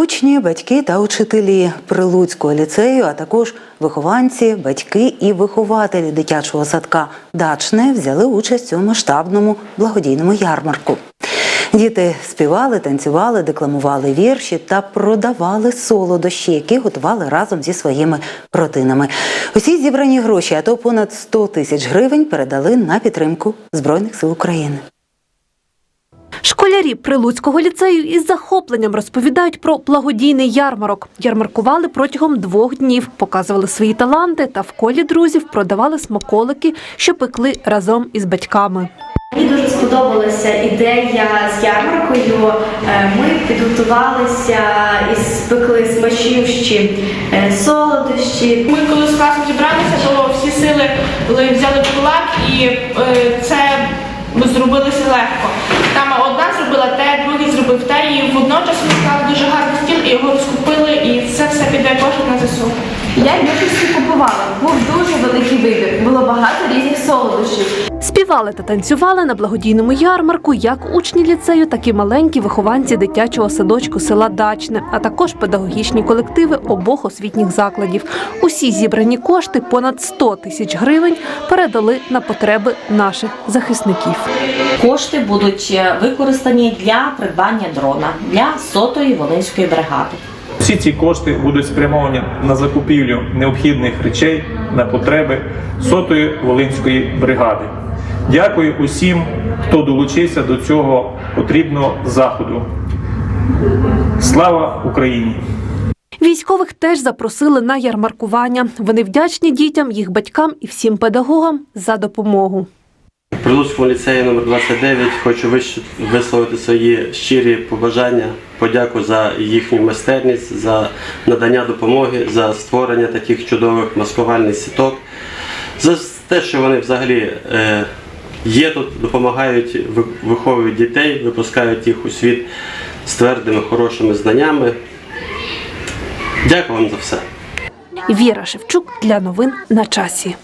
Учні, батьки та учителі Прилуцького ліцею, а також вихованці, батьки і вихователі дитячого садка Дачне взяли участь у масштабному благодійному ярмарку. Діти співали, танцювали, декламували вірші та продавали солодощі, які готували разом зі своїми родинами. Усі зібрані гроші, а то понад 100 тисяч гривень, передали на підтримку Збройних сил України. Школярі Прилуцького ліцею із захопленням розповідають про благодійний ярмарок. Ярмаркували протягом двох днів, показували свої таланти та в колі друзів продавали смаколики, що пекли разом із батьками. Мені дуже сподобалася ідея з ярмаркою. Е, Ми підготувалися і спекли смачнющі е, солодощі. Ми коли з класом зібралися, то всі сили взяли в кулак і е, це зробилося легко. Водночас ми склали дуже гарний стіл і його розкупили, і це все піде кошик на ЗСУ. Я більшості купувала. Був дуже великий вибір. Було багато різних солодощів. Співали та танцювали на благодійному ярмарку як учні ліцею, так і маленькі вихованці дитячого садочку села Дачне, а також педагогічні колективи обох освітніх закладів. Усі зібрані кошти понад 100 тисяч гривень передали на потреби наших захисників. Кошти будуть е, використані для придбання дрона для сотої волинської бригади. Всі ці кошти будуть спрямовані на закупівлю необхідних речей на потреби сотої волинської бригади. Дякую усім, хто долучився до цього потрібного заходу. Слава Україні! Військових теж запросили на ярмаркування. Вони вдячні дітям, їх батькам і всім педагогам за допомогу. Прилуцькому ліцеї номер 29 хочу висловити свої щирі побажання, подяку за їхню майстерність, за надання допомоги, за створення таких чудових маскувальних сіток, за те, що вони взагалі е, є тут, допомагають, ви- виховують дітей, випускають їх у світ з твердими, хорошими знаннями. Дякую вам за все. Віра Шевчук для новин на часі.